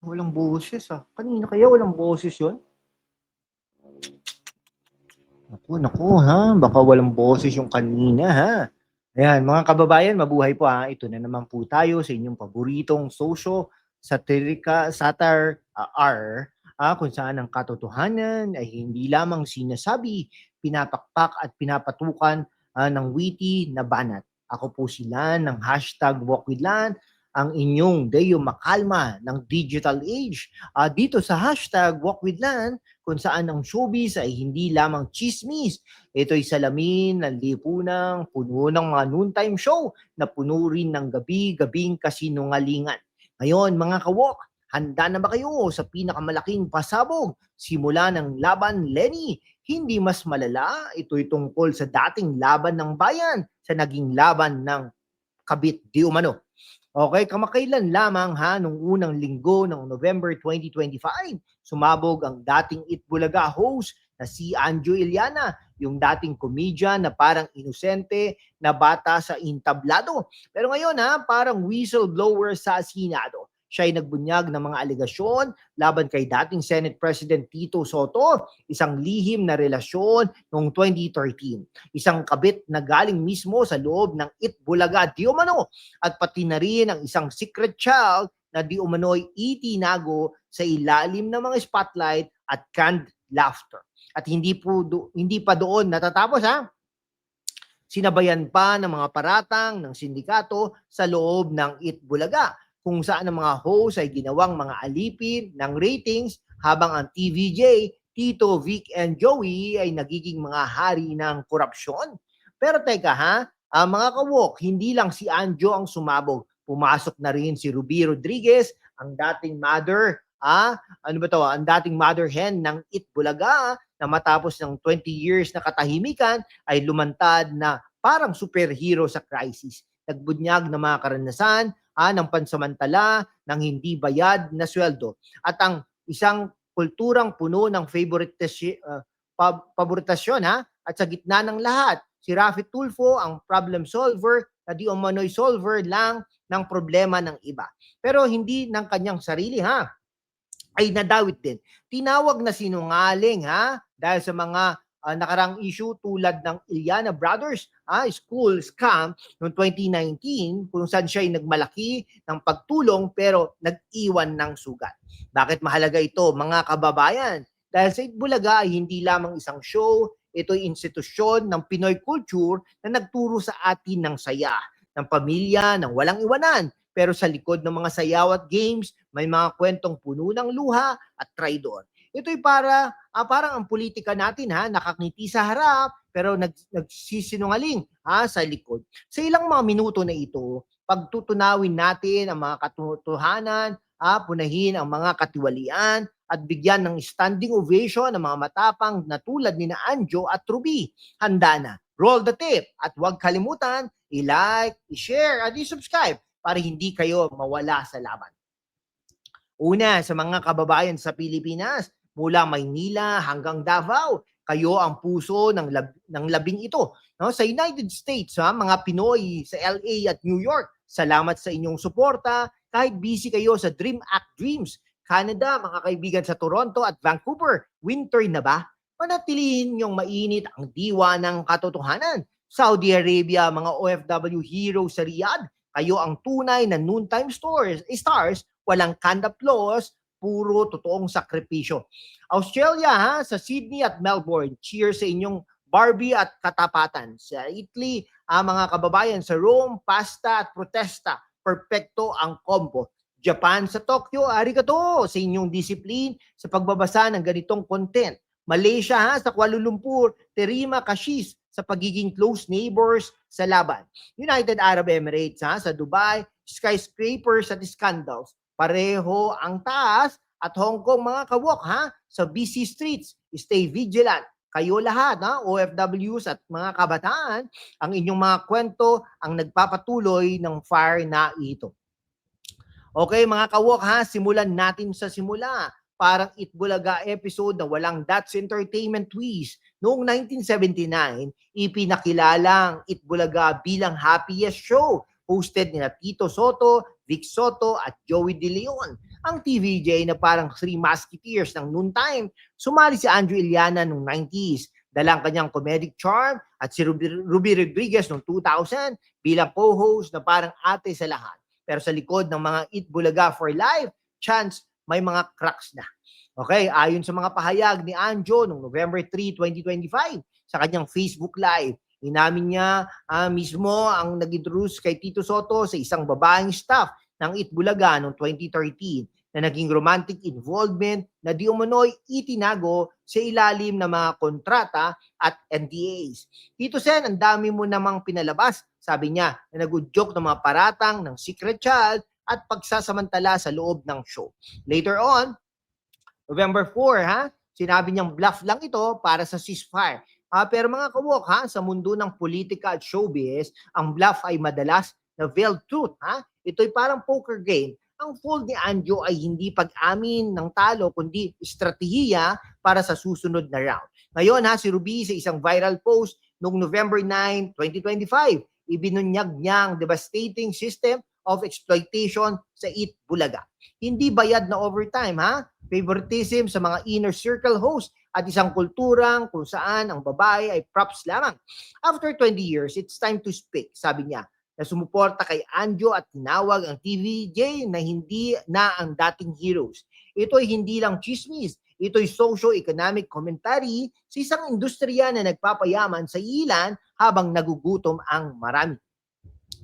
Walang boses ah. Kanina kaya walang boses yun? Naku, naku ha. Baka walang boses yung kanina ha. Ayan, mga kababayan, mabuhay po ha. Ito na naman po tayo sa inyong paboritong social satirika, satire uh, R, ah, kung saan ang katotohanan ay hindi lamang sinasabi, pinapakpak at pinapatukan ah, ng witty na banat. Ako po sila ng hashtag Walk with Lan, ang inyong Deo Makalma ng digital age. Ah, dito sa hashtag Walk with Lan, kung saan ang showbiz ay hindi lamang chismis. Ito'y salamin ng lipunang puno ng mga noontime show na puno rin ng gabi-gabing kasinungalingan. Ngayon, mga kawok, handa na ba kayo sa pinakamalaking pasabog? Simula ng laban Lenny, hindi mas malala. Ito'y tungkol sa dating laban ng bayan sa naging laban ng kabit di umano. Okay, kamakailan lamang ha, nung unang linggo ng November 2025, sumabog ang dating Itbulaga host na si Anjo Iliana, yung dating komedya na parang inosente na bata sa intablado. Pero ngayon ha, parang whistleblower sa Senado. Siya ay nagbunyag ng mga alegasyon laban kay dating Senate President Tito Soto, isang lihim na relasyon noong 2013. Isang kabit na galing mismo sa loob ng Itbulaga di umano at pati na rin ang isang secret child na di umano'y itinago sa ilalim ng mga spotlight at canned laughter. At hindi po do, hindi pa doon natatapos ha. Sinabayan pa ng mga paratang ng sindikato sa loob ng Itbulaga kung saan ang mga host ay ginawang mga alipin ng ratings habang ang TVJ, Tito, Vic, and Joey ay nagiging mga hari ng korupsyon. Pero teka ha, ang mga kawok, hindi lang si Anjo ang sumabog. Pumasok na rin si Ruby Rodriguez, ang dating mother, ah, ano ba to, ang dating mother hen ng Itbulaga na matapos ng 20 years na katahimikan ay lumantad na parang superhero sa crisis. Nagbunyag ng mga karanasan ah, ng pansamantala ng hindi bayad na sweldo. At ang isang kulturang puno ng favoritism, uh, paboritasyon ha, at sa gitna ng lahat, si Rafi Tulfo ang problem solver na di umano'y solver lang ng problema ng iba. Pero hindi ng kanyang sarili ha, ay nadawit din. Tinawag na sinungaling ha, dahil sa mga uh, nakarang issue tulad ng Iliana Brothers ah, school scam noong 2019 kung saan siya ay nagmalaki ng pagtulong pero nag-iwan ng sugat. Bakit mahalaga ito mga kababayan? Dahil sa Itbulaga ay hindi lamang isang show, ito'y institusyon ng Pinoy culture na nagturo sa atin ng saya, ng pamilya, ng walang iwanan. Pero sa likod ng mga sayaw at games, may mga kwentong puno ng luha at traidor. Ito'y para ah, parang ang politika natin ha, nakakngiti sa harap pero nag, nagsisinungaling ha, sa likod. Sa ilang mga minuto na ito, pagtutunawin natin ang mga katotohanan, ha, punahin ang mga katiwalian at bigyan ng standing ovation ang mga matapang na tulad ni na Anjo at Ruby. Handa na. Roll the tape at huwag kalimutan i-like, i-share at i-subscribe para hindi kayo mawala sa laban. Una, sa mga kababayan sa Pilipinas, mula Maynila hanggang Davao. Kayo ang puso ng, lab, ng labing ito. No? Sa United States, ha, mga Pinoy sa LA at New York, salamat sa inyong suporta. Kahit busy kayo sa Dream Act Dreams. Canada, mga kaibigan sa Toronto at Vancouver, winter na ba? Panatilihin niyong mainit ang diwa ng katotohanan. Saudi Arabia, mga OFW heroes sa Riyadh, kayo ang tunay na noontime stars, stars walang canned applause, puro totoong sakripisyo. Australia ha, sa Sydney at Melbourne, cheers sa inyong Barbie at katapatan. Sa Italy, ang mga kababayan sa Rome, pasta at protesta, perpekto ang combo. Japan sa Tokyo, arigato sa inyong discipline sa pagbabasa ng ganitong content. Malaysia ha, sa Kuala Lumpur, terima kashis sa pagiging close neighbors sa laban. United Arab Emirates ha, sa Dubai, skyscrapers at scandals pareho ang taas at Hong Kong mga kawok ha sa busy streets. Stay vigilant. Kayo lahat ha, OFWs at mga kabataan, ang inyong mga kwento ang nagpapatuloy ng fire na ito. Okay mga kawok ha, simulan natin sa simula. Parang Itbulaga episode na walang That's Entertainment twist. Noong 1979, ipinakilala ang Itbulaga bilang happiest show hosted ni Tito Soto, Vic Soto at Joey De Leon. Ang TVJ na parang three musketeers ng noontime, sumali si Andrew Iliana noong 90s. Dalang kanyang comedic charm at si Ruby, Ruby Rodriguez noong 2000 bilang co-host na parang ate sa lahat. Pero sa likod ng mga Eat Bulaga for Life, chance may mga cracks na. Okay, ayon sa mga pahayag ni Anjo noong November 3, 2025 sa kanyang Facebook Live, inamin niya ah, mismo ang nag-introduce kay Tito Soto sa isang babaeng staff ng Eat Bulaga noong 2013 na naging romantic involvement na di umano'y itinago sa ilalim ng mga kontrata at NDAs. Tito Sen, ang dami mo namang pinalabas, sabi niya, na nag-joke ng mga paratang ng secret child at pagsasamantala sa loob ng show. Later on, November 4, ha? Sinabi niyang bluff lang ito para sa ceasefire. Ah, pero mga kawok, ha? Sa mundo ng politika at showbiz, ang bluff ay madalas na veiled truth, ha? Ito'y parang poker game. Ang fold ni Anjo ay hindi pag-amin ng talo, kundi estratehiya para sa susunod na round. Ngayon, ha, si Ruby sa isang viral post noong November 9, 2025, ibinunyag niya ang devastating system of exploitation sa Eat Bulaga. Hindi bayad na overtime, ha? Favoritism sa mga inner circle host at isang kulturang kung saan ang babae ay props lamang. After 20 years, it's time to speak, sabi niya na sumuporta kay Anjo at tinawag ang TVJ na hindi na ang dating heroes. Ito ay hindi lang chismis, ito'y socio-economic commentary sa isang industriya na nagpapayaman sa ilan habang nagugutom ang marami.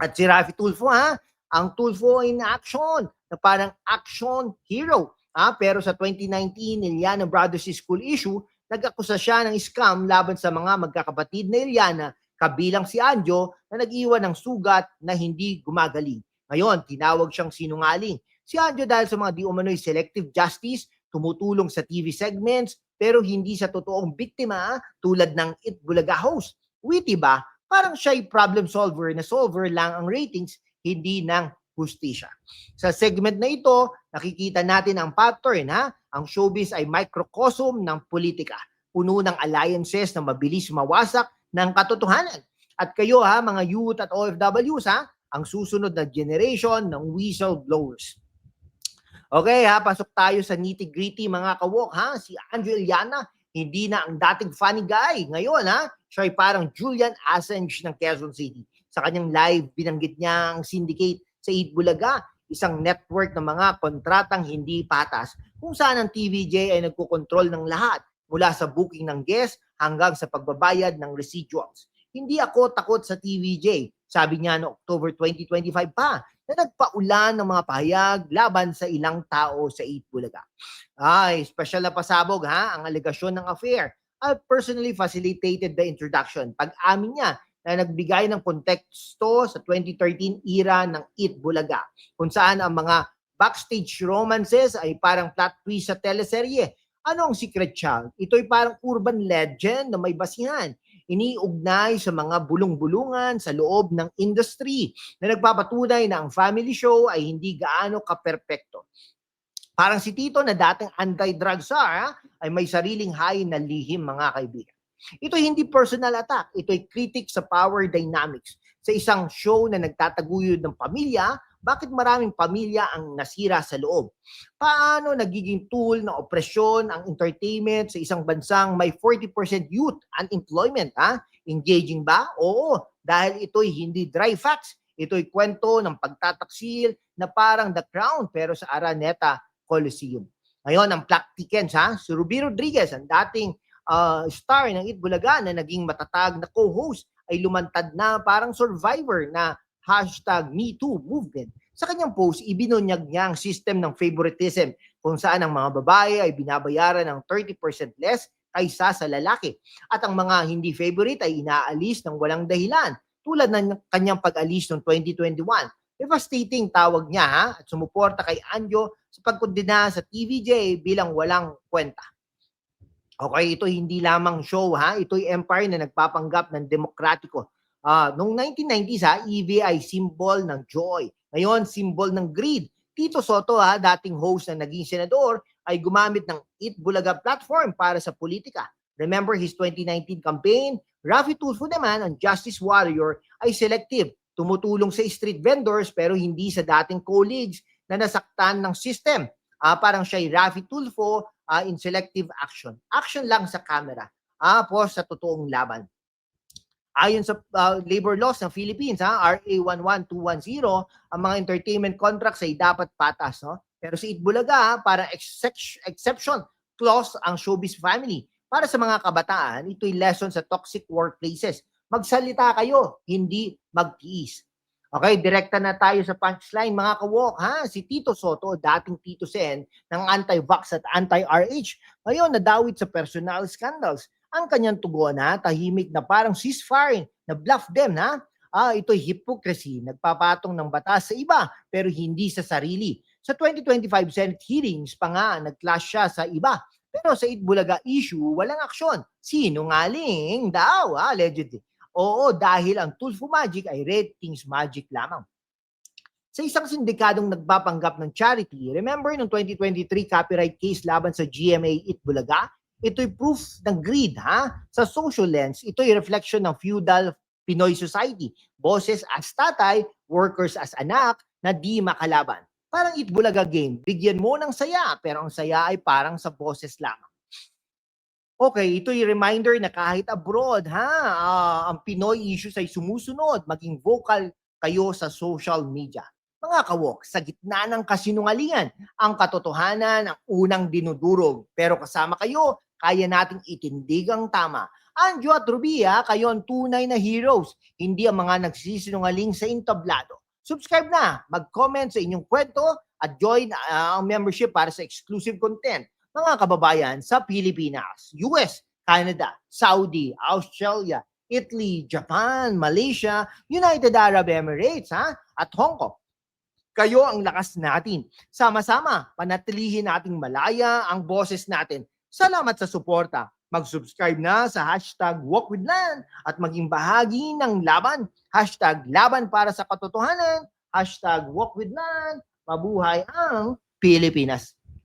At si Rafi Tulfo ha, ang Tulfo in action, na parang action hero. Ha? Pero sa 2019 Iliana Brothers School issue, nag-akusa siya ng scam laban sa mga magkakapatid na Iliana kabilang si Anjo na nag-iwan ng sugat na hindi gumagaling. Ngayon, tinawag siyang sinungaling. Si Anjo dahil sa mga di umano'y selective justice, tumutulong sa TV segments, pero hindi sa totoong biktima tulad ng It Bulaga host. Witty ba? Parang siya'y problem solver na solver lang ang ratings, hindi ng hustisya. Sa segment na ito, nakikita natin ang pattern ha. Ang showbiz ay microcosm ng politika. Puno ng alliances na mabilis mawasak ng katotohanan. At kayo ha, mga youth at OFWs ha, ang susunod na generation ng whistleblowers. Okay ha, pasok tayo sa nitty-gritty mga kawok ha. Si Andrew Iliana, hindi na ang dating funny guy. Ngayon ha, siya ay parang Julian Assange ng Quezon City. Sa kanyang live, binanggit niya ang syndicate sa Eat Bulaga, isang network ng mga kontratang hindi patas kung saan ang TVJ ay nagkokontrol ng lahat mula sa booking ng guest hanggang sa pagbabayad ng residuals. Hindi ako takot sa TVJ, sabi niya no October 2025 pa, na nagpaulan ng mga pahayag laban sa ilang tao sa Eat Bulaga. Ay, special na pasabog ha, ang alegasyon ng affair. I personally facilitated the introduction. Pag-amin niya na nagbigay ng konteksto sa 2013 era ng Eat Bulaga, kung saan ang mga backstage romances ay parang plot twist sa teleserye ano ang secret child? Ito'y parang urban legend na may basihan. Iniugnay sa mga bulong-bulungan sa loob ng industry na nagpapatunay na ang family show ay hindi gaano kaperpekto. Parang si Tito na dating anti-drug czar ay may sariling hay na lihim mga kaibigan. Ito'y hindi personal attack. Ito'y critic sa power dynamics. Sa isang show na nagtataguyod ng pamilya, bakit maraming pamilya ang nasira sa loob? Paano nagiging tool ng opresyon ang entertainment sa isang bansang may 40% youth unemployment? Ha? Engaging ba? Oo, dahil ito'y hindi dry facts. Ito'y kwento ng pagtataksil na parang The Crown pero sa Araneta Coliseum. Ngayon, ang Black ha? Si Ruby Rodriguez, ang dating uh, star ng Itbulaga na naging matatag na co-host ay lumantad na parang survivor na hashtag MeToo movement. Sa kanyang post, ibinunyag niya ang system ng favoritism kung saan ang mga babae ay binabayaran ng 30% less kaysa sa lalaki. At ang mga hindi favorite ay inaalis ng walang dahilan tulad ng kanyang pag-alis noong 2021. Devastating tawag niya ha, at sumuporta kay Anjo sa pagkondena sa TVJ bilang walang kwenta. Okay, ito hindi lamang show ha, ito'y empire na nagpapanggap ng demokratiko Uh, noong 1990s ha, EV ay symbol ng joy. Ngayon, symbol ng greed. Tito Soto ha, dating host na naging senador, ay gumamit ng Eat Bulaga platform para sa politika. Remember his 2019 campaign? Rafi Tulfo naman, ang justice warrior, ay selective. tumutulong sa street vendors pero hindi sa dating colleagues na nasaktan ng system. Ah, parang siya'y Rafi Tulfo ah, in selective action. Action lang sa camera. Ah, po sa totoong laban. Ayon sa ah, labor laws ng Philippines, ha, RA 11210, ang mga entertainment contracts ay dapat patas, no? Pero sa Itbulaga, para excep- exception clause ang showbiz family. Para sa mga kabataan, ito'y lesson sa toxic workplaces. Magsalita kayo, hindi magtiis. Okay, direkta na tayo sa punchline mga kawok ha. Si Tito Soto, dating Tito Sen ng anti-vax at anti-RH, ngayon nadawit sa personal scandals. Ang kanyang tugon ha, tahimik na parang ceasefire, na bluff them na. Ah, ito'y hypocrisy, nagpapatong ng batas sa iba pero hindi sa sarili. Sa 2025 Senate hearings pa nga, nag-clash siya sa iba. Pero sa Itbulaga issue, walang aksyon. Sinungaling daw, ah, allegedly. Oo, dahil ang Tulfo Magic ay ratings magic lamang. Sa isang sindikadong nagpapanggap ng charity, remember nung 2023 copyright case laban sa GMA Itbulaga? Ito'y proof ng greed, ha? Sa social lens, ito'y reflection ng feudal Pinoy society. Bosses as tatay, workers as anak, na di makalaban. Parang Itbulaga game, bigyan mo ng saya, pero ang saya ay parang sa bosses lamang. Okay, ito'y reminder na kahit abroad, ha, ah, ang Pinoy issues ay sumusunod, maging vocal kayo sa social media. Mga kawok, sa gitna ng kasinungalingan, ang katotohanan ang unang dinudurog. Pero kasama kayo, kaya nating itindig ang tama. Anjo at Rubia, kayo ang tunay na heroes, hindi ang mga nagsisinungaling sa intablado. Subscribe na, mag-comment sa inyong kwento at join ah, ang membership para sa exclusive content mga kababayan sa Pilipinas, US, Canada, Saudi, Australia, Italy, Japan, Malaysia, United Arab Emirates, ha? at Hong Kong. Kayo ang lakas natin. Sama-sama, panatilihin nating malaya ang boses natin. Salamat sa suporta. Mag-subscribe na sa hashtag WalkWithLand at maging bahagi ng laban. Hashtag laban para sa katotohanan. Hashtag WalkWithLand. Mabuhay ang Pilipinas.